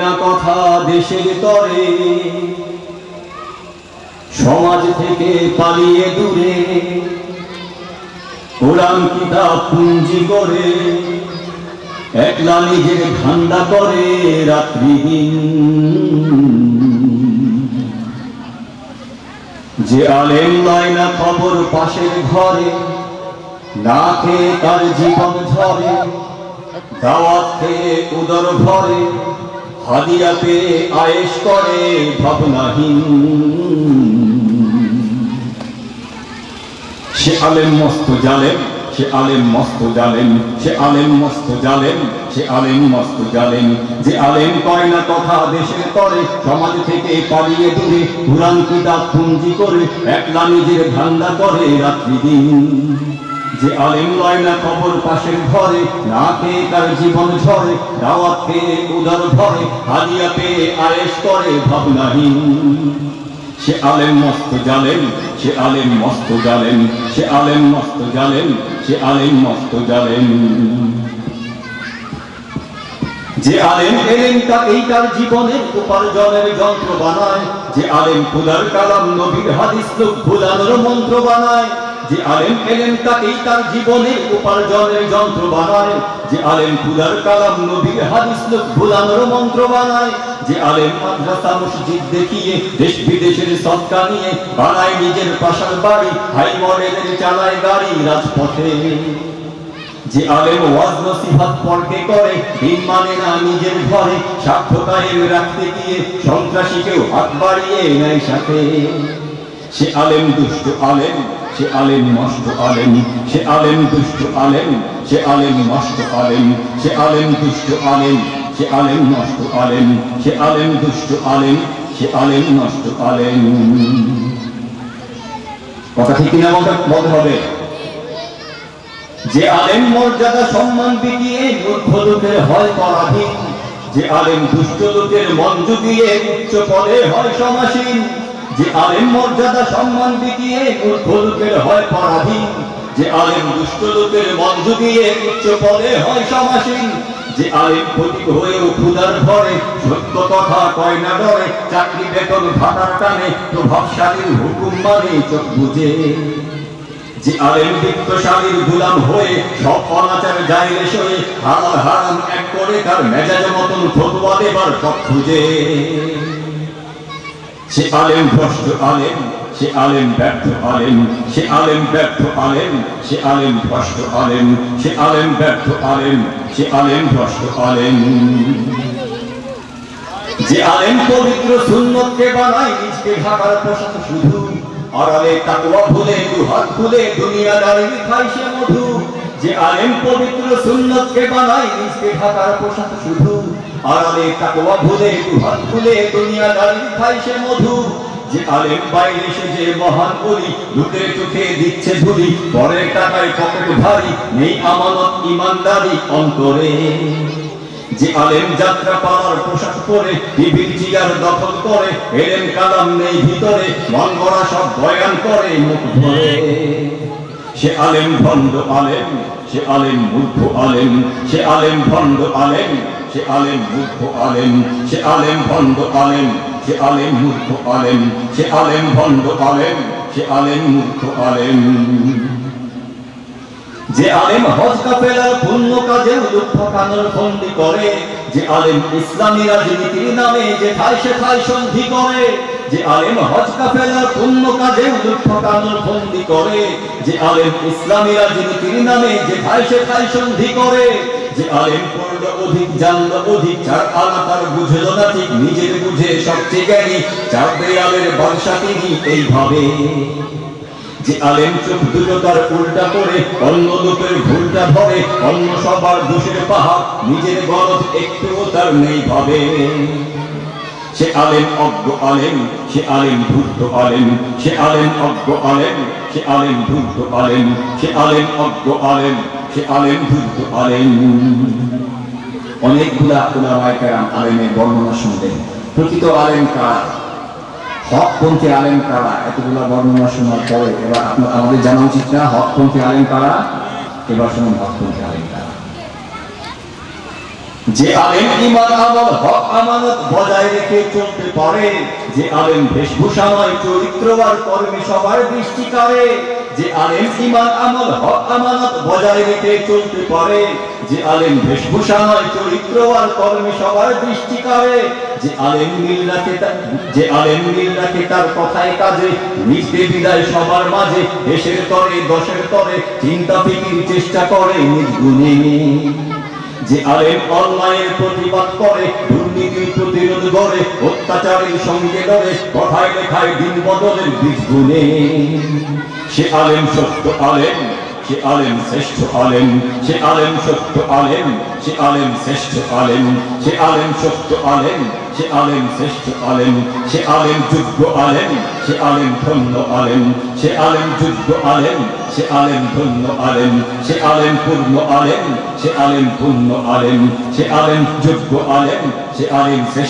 না কথা দেশের তরে। সমাজ থেকে পালিয়ে দূরে। কোরআন কিতাব পুঞ্জি করে। একলা নিজের ঠান্ডা করে রাত্রি যে আলেম লয় না খবর পাশের ঘরে, না খেয়ে তার জীবন ঝরে দাওয়াত খেয়ে উদর ভরে। হাদিয়া পেয়ে আয়েশ করে ভাবনাহীন। সে আলেম মস্ত জালেম, সে আলেম মস্ত জালেম, সে আলেম মস্ত জালেম, সে আলেম মস্ত জালেম। যে আলেম কয় না কথা দেশের তরে, সমাজ থেকে পালিয়ে দূরে পুরাণ কিতাব পুঞ্জি করে, একলা নিজের ধান্দা করে রাত্রি দিন যে আলেম না খবর পাশের ঘরে, না খেয়ে তার জীবন ঝরে, দাওয়াত খেয়ে উদার ভরে হাদিয়া পেয়ে আয়েশ করে ভাবনাহীন। সে আলেম মস্ত জালেন সে আলেম মস্ত জালেন সে আলেম মস্ত জালেন সে আলেম মস্ত জালেন যে আলেম এলেন তা এই তার জীবনের উপার্জনের যন্ত্র বানায়, যে আলেম খুদার কালাম নবীর হাদিস ভুলানোর মন্ত্র বানায়। যে আলেম এলেন তাকেই তার জীবনের উপার্জনের যন্ত্র বানায়, যে আলেম খুদার কালাম নবীর হাদিস ভুলানোর মন্ত্র বানায়, যে আলেম মাদ্রাসা মসজিদ দেখিয়ে দেশ বিদেশের সৎকা নিয়ে বানায় নিজের পাশার বাড়ি, হাই মডেলের চালায় গাড়ি রাজপথে। যে আলেম ওয়াজ নসিহত পড়কে করে, দিন মানে না নিজের ঘরে, স্বার্থ কায়েম রাখতে গিয়ে সন্ত্রাসীকেও হাত বাড়িয়ে নেয় সাথে। সে আলেম দুষ্ট আলেম সে আলেম নষ্ট আলেম, সে আলেম দুষ্ট আলেম, সে আলেম নষ্ট আলেম, সে আলেম দুষ্ট আলেম, সে আলেম নষ্ট আলেম, সে আলেম দুষ্ট আলেম, সে আলেম নষ্ট আলেম। কথা ঠিক কিনা বলতে বলতে হবে? যে আলেম মর্যাদা সম্মান বিকিয়ে মূর্খ লোকের হয় পরাধীন, যে আলেম দুষ্ট লোকের মন জুগিয়ে উচ্চ পদে হয় সমাসীন যে আলেম মর্যাদা সম্মান বিকিয়ে মূর্খ লোকের হয় পরাধীন যে আলেম দুষ্ট লোকের মন জুগিয়ে উচ্চ পদে হয় সমাসীন, যে আলেম ফটিক হয়েও ক্ষুদার ঘরে সত্য কথা কয় না ডরে, চাকরি বেতন ভাতার টানে, প্রভাবশালীর হুকুম মানে চোখ বুঝে। যে আলেম বিত্তশালীর গুলাম হয়ে, সব অনাচার যাইলে সয়ে, হালাল হারাম এক করে তার মেজাজ মতন ফতুয়া দেবার পথ খুঁজে। সে আলেম ভ্রষ্ট আলেম, সে আলেম ব্যর্থ আলেম, সে আলেম ব্যর্থ আলেম, সে আলেম ভ্রষ্ট আলেম, সে আলেম ব্যর্থ আলেম, সে আলেম ভ্রষ্ট আলেম। যে আলেম পবিত্র সুন্নতকে বানায়, নিজকে ঢাকার পোশাক শুধু। আড়ালে তাকওয়া ভুলে দু হাত খুলে দুনিয়া দাঁড়িয়ে খাই সে মধু। যে আলেম পবিত্র সুন্নতকে বানায়, নিজকে ঢাকার পোশাক শুধু। আড়ালে তাকওয়া ভুলে দু হাত খুলে, দুনিয়া দাঁড়িয়ে খাই সে মধু। যে আলেম বাইরে সে যে মহান বলি, লোকের চোখে দিচ্ছে ধুলি, পরের টাকায় পকেট ভারী, নেই আমানত ইমানদারি অন্তরে। যে আলেম যাত্রা পাড়ার পোশাক পরে, টিভির চেয়ার দখল করে, এলেম কালাম নেই ভিতরে মন গড়া সব বয়ান করে মুখ ধরে সে আলেম ভণ্ড আলেম, সে আলেম বুদ্ধ আলেম, সে আলেম ভণ্ড আলেম, সে আলেম বুদ্ধ আলেম, সে আলেম ভণ্ড আলেম, সে আলেম মূর্খ আলেম, সে আলেম ভণ্ড আলেম, সে আলেম মূর্খ আলেম। যে আলেম হজ কাফেলার পুণ্য কাজে লুৎফ কানোর ফন্দি করে, যে আলেম ইসলামী রাজনীতির নামে যে ঠাই সে ঠাই সন্ধি করে, যে আলেম হজ কাফেলার পুণ্য কাজে লুৎফ কানোর ফন্দি করে, যে আলেম ইসলামী রাজনীতির নামে যে ঠাই সে ঠাই সন্ধি করে, যে আলেম পড়ল অধিক জানল, অধিক চার আলা তার বুঝল না ঠিক, নিজের বুঝে সবচেয়ে জ্ঞানী চার দেয়ালের বাদশা তিনি এইভাবে যে আলেম চোখ দুটো তার উল্টা করে, অন্য লোকের ভুলটা ধরে, অন্য সবার দোষের পাহাড়, নিজের গরজ একটুও তার নেই ভাবে। সে আলেম অজ্ঞ আলেম, সে আলেম ধূর্ত আলেম, সে আলেম অজ্ঞ আলেম, সে আলেম ধূর্ত আলেম, সে আলেম অজ্ঞ আলেম, সে আলেম ধূর্ত আলেম। অনেকগুলা কেরাম আলেমের বর্ণনা শুনলেন। প্রকৃত আলেম কারা? হকপন্থী আলেম কারা? এতগুলো বর্ণনা শোনার পরে এবার আপনার আমাদের জানা উচিত না হকপন্থী আলেম কারা? এবার শুনুন হকপন্থী যে আলেম ইমান আমল, হক, আমানত বজায় রেখে চলতে পারে, যে আলেম বেশভূষা নয় চরিত্র আর কর্মে সবার দৃষ্টি কাড়ে, যে আলেম ইমান আমল, হক, আমানত বজায় রেখে চলতে পারে, যে আলেম বেশভূষা নয় চরিত্র আর কর্মে সবার দৃষ্টি কাড়ে, যে আলেম মিল রাখে তার যে আলেম মিল রাখে তার কথায় কাজে, নিজকে বিদায় সবার মাঝে, দেশের তরে, দশের তরে চিন্তা ফিকির চেষ্টা করে নিজ গুণে যে আলেম অন্যায়ের প্রতিবাদ করে, দুর্নীতির প্রতিরোধ করে, অত্যাচারের সঙ্গে লড়ে, কথায় লেখায় দিন বদলের বীজ গুনে। সে আলেম সত্য আলেম, সে আলেম শ্রেষ্ঠ আলেম, সে আলেম সত্য আলেম, সে আলেম শ্রেষ্ঠ আলেম, সে আলেম সত্য আলেম। সে আলেম শ্রেষ্ঠ আলেম সে আলেম যোগ্য আলেম সে আলেম ধন্য আলেম সে আলেম যোগ্য আলেম সে আলেম ধন্য আলেম সে আলেম পূর্ণ আলেম সে আলেম পূর্ণ আলেম সে আলেম যোগ্য আলেম সে আলেম শ্রেষ্ঠ